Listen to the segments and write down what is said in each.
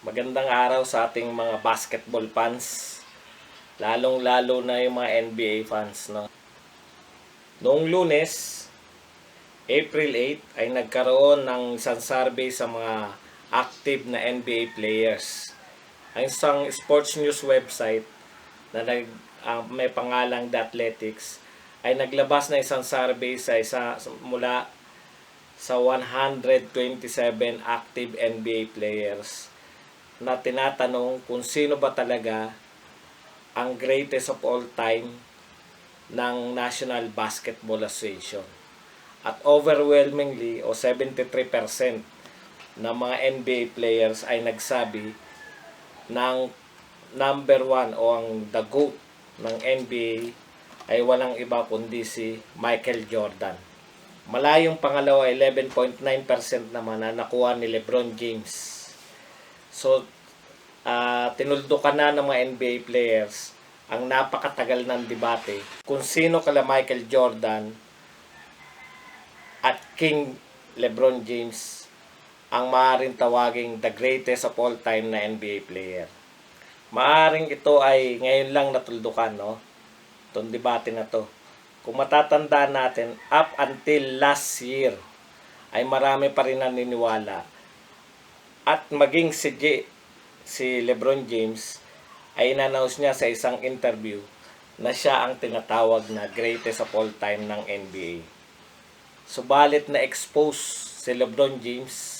Magandang araw sa ating mga basketball fans. Lalong-lalo na yung mga NBA fans, no? Noong lunes, April 8, ay nagkaroon ng isang survey sa mga active na NBA players. Ang isang sports news website na nag, ang may pangalang The Athletics ay naglabas na isang survey sa isa mula sa 127 active NBA players na tinatanong kung sino ba talaga ang greatest of all time ng National Basketball Association. At overwhelmingly o 73% ng mga NBA players ay nagsabi ng number one o ang the GOAT ng NBA ay walang iba kundi si Michael Jordan. Malayong pangalawa 11.9% naman na nakuha ni LeBron James. So, ah tinuldukan na ng mga NBA players ang napakatagal ng debate kung sino kala Michael Jordan at King LeBron James ang maaaring tawaging the greatest of all time na NBA player. Maaring ito ay ngayon lang natuldukan, no? Itong debate na to. Kung matatandaan natin, up until last year, ay marami pa rin naniniwala. At maging si, J, si LeBron James, ay in-announce niya sa isang interview na siya ang tinatawag na greatest of all time ng NBA. Subalit na expose si LeBron James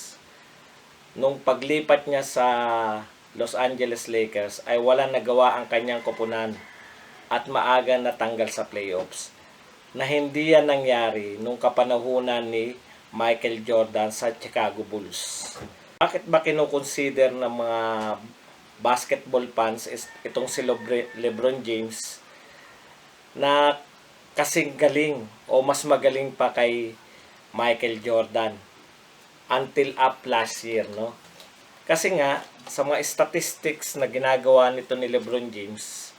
nung paglipat niya sa Los Angeles Lakers ay wala nagawa ang kanyang koponan at maaga natanggal sa playoffs na hindi yan nangyari nung kapanahunan ni Michael Jordan sa Chicago Bulls. Bakit ba kinukonsider ng mga basketball fans is itong si Lebre- LeBron James na kasing galing o mas magaling pa kay Michael Jordan until up last year, no? Kasi nga, sa mga statistics na ginagawa nito ni LeBron James,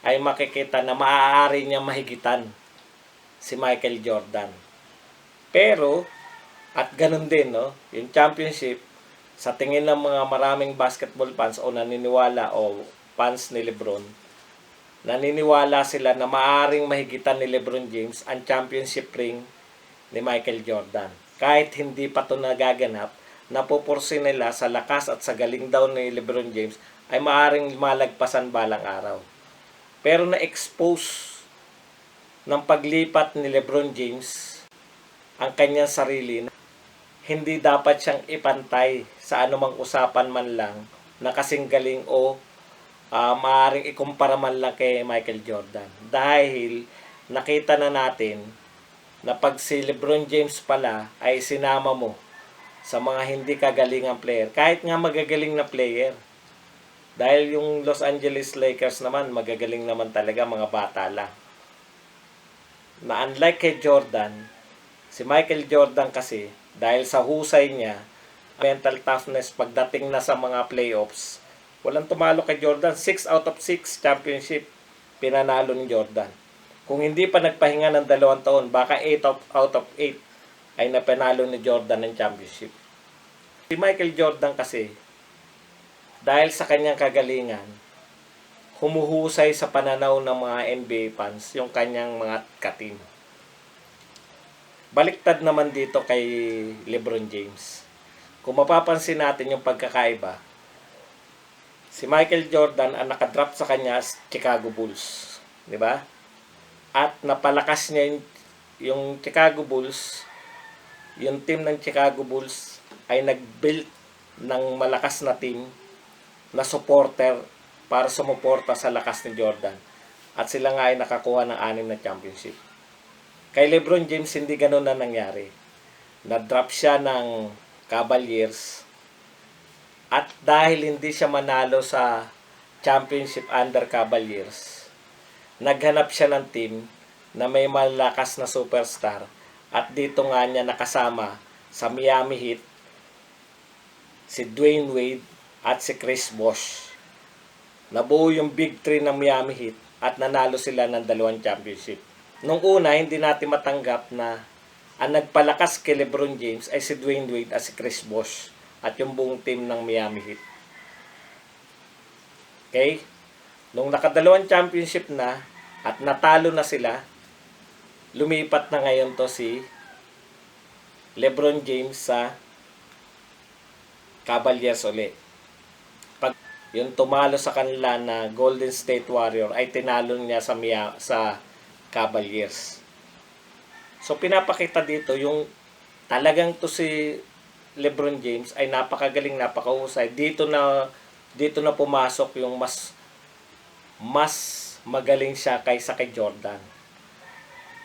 ay makikita na maaari niya mahigitan si Michael Jordan. Pero, at ganun din, no? Yung championship, sa tingin ng mga maraming basketball fans o naniniwala o fans ni LeBron, naniniwala sila na maaring mahigitan ni LeBron James ang championship ring ni Michael Jordan. Kahit hindi pa ito nagaganap, napupursi nila sa lakas at sa galing daw ni LeBron James ay maaring malagpasan balang araw. Pero na-expose ng paglipat ni LeBron James ang kanyang sarili hindi dapat siyang ipantay sa anumang usapan man lang na kasing galing o ah, maaaring ikumpara man lang kay Michael Jordan. Dahil nakita na natin na pag si LeBron James pala ay sinama mo sa mga hindi kagalingang player, kahit nga magagaling na player. Dahil yung Los Angeles Lakers naman, magagaling naman talaga mga bata lang. Na unlike kay Jordan, si Michael Jordan kasi, dahil sa husay niya, mental toughness pagdating na sa mga playoffs, walang tumalo kay Jordan. 6 out of 6 championship pinanalo ni Jordan. Kung hindi pa nagpahinga ng dalawang taon, baka 8 of, out of 8 ay napanalo ni Jordan ng championship. Si Michael Jordan kasi, dahil sa kanyang kagalingan, humuhusay sa pananaw ng mga NBA fans yung kanyang mga katim. Baliktad naman dito kay LeBron James. Kung mapapansin natin yung pagkakaiba, si Michael Jordan ang nakadrop sa kanya is Chicago Bulls. Di ba? At napalakas niya yung, yung Chicago Bulls, yung team ng Chicago Bulls ay nag-build ng malakas na team na supporter para sumuporta sa lakas ni Jordan. At sila nga ay nakakuha ng anim na championship. Kay LeBron James hindi ganun na nangyari. Na-drop siya ng Cavaliers at dahil hindi siya manalo sa championship under Cavaliers, naghanap siya ng team na may malakas na superstar at dito nga niya nakasama sa Miami Heat si Dwayne Wade at si Chris Bosh. Nabuo yung Big Three ng Miami Heat at nanalo sila ng dalawang championship. Nung una, hindi natin matanggap na ang nagpalakas kay LeBron James ay si Dwayne Wade at si Chris Bosh at yung buong team ng Miami Heat. Okay? Nung nakadalawang championship na at natalo na sila, lumipat na ngayon to si LeBron James sa Cavaliers uli. Pag yung tumalo sa kanila na Golden State Warrior ay tinalo niya sa Mia, sa Cavaliers. So pinapakita dito yung talagang to si LeBron James ay napakagaling, napakahusay. Dito na dito na pumasok yung mas mas magaling siya kaysa kay Jordan.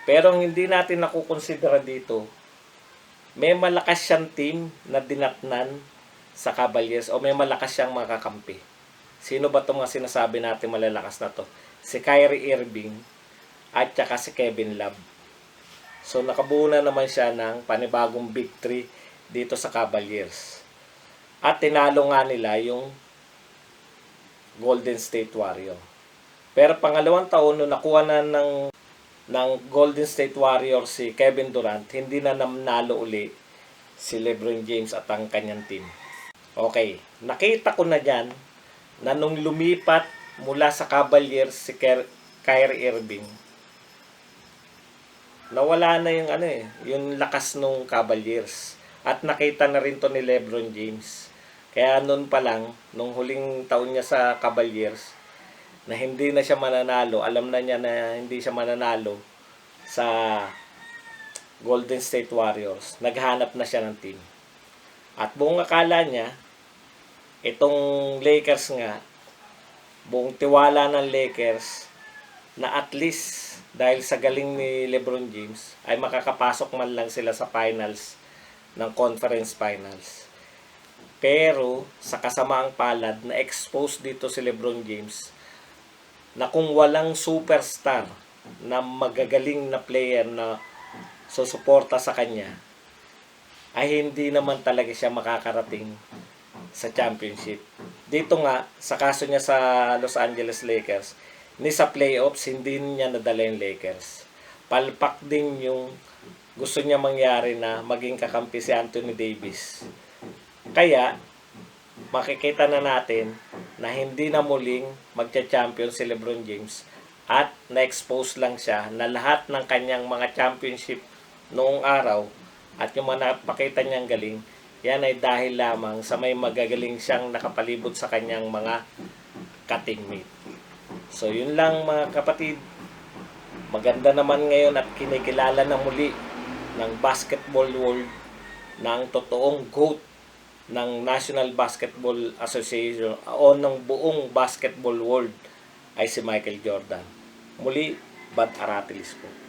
Pero ang hindi natin nakukonsidera dito, may malakas siyang team na dinatnan sa Cavaliers o may malakas siyang makakampi. Sino ba itong mga sinasabi natin malalakas na to? Si Kyrie Irving at saka si Kevin Love. So nakabuo na naman siya ng panibagong victory dito sa Cavaliers. At tinalo nga nila yung Golden State Warrior. Pero pangalawang taon nung nakuha na ng ng Golden State Warriors si Kevin Durant, hindi na namnalo uli si LeBron James at ang kanyang team. Okay, nakita ko na dyan na nung lumipat mula sa Cavaliers si Kyrie Irving, nawala na yung ano eh, yung lakas nung Cavaliers. At nakita na rin to ni LeBron James. Kaya noon pa lang, nung huling taon niya sa Cavaliers, na hindi na siya mananalo, alam na niya na hindi siya mananalo sa Golden State Warriors. Naghanap na siya ng team. At buong akala niya, itong Lakers nga, buong tiwala ng Lakers, na at least dahil sa galing ni LeBron James ay makakapasok man lang sila sa finals ng conference finals. Pero sa kasamaang palad na expose dito si LeBron James na kung walang superstar na magagaling na player na susuporta sa kanya ay hindi naman talaga siya makakarating sa championship. Dito nga, sa kaso niya sa Los Angeles Lakers, ni sa playoffs, hindi niya nadala yung Lakers. Palpak din yung gusto niya mangyari na maging kakampi si Anthony Davis. Kaya, makikita na natin na hindi na muling magcha-champion si LeBron James at na-expose lang siya na lahat ng kanyang mga championship noong araw at yung mga napakita niyang galing, yan ay dahil lamang sa may magagaling siyang nakapalibot sa kanyang mga ka-teammate. So, yun lang mga kapatid. Maganda naman ngayon at kinikilala na muli ng basketball world ng totoong GOAT ng National Basketball Association o ng buong basketball world ay si Michael Jordan. Muli, Bad Aratilis po.